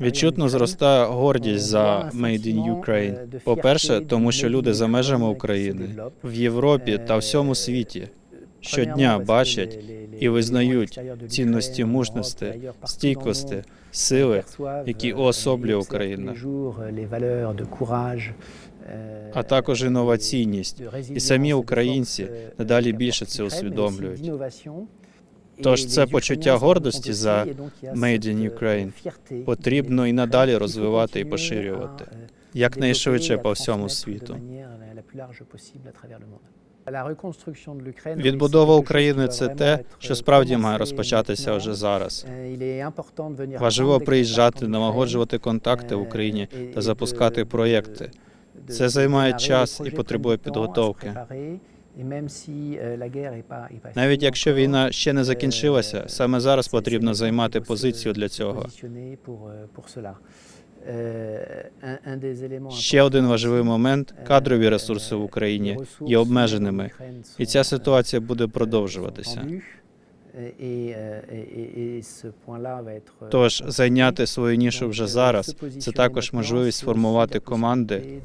Відчутно зростає гордість за Made in Ukraine. По-перше, тому що люди за межами України, в Європі та всьому світі щодня бачать і визнають цінності мужності, стійкості, сили, які уособлює Україна, а також інноваційність. І самі українці надалі більше це усвідомлюють. Тож це почуття гордості за Made in Ukraine потрібно і надалі розвивати і поширювати якнайшвидше по всьому світу. Відбудова України це те, що справді має розпочатися вже зараз. Важливо приїжджати, налагоджувати контакти в Україні та запускати проєкти. Це займає час і потребує підготовки. Навіть якщо війна ще не закінчилася, саме зараз потрібно займати позицію для цього. Ще один важливий момент кадрові ресурси в Україні є обмеженими, і ця ситуація буде продовжуватися. Тож зайняти свою нішу вже зараз це також можливість сформувати команди.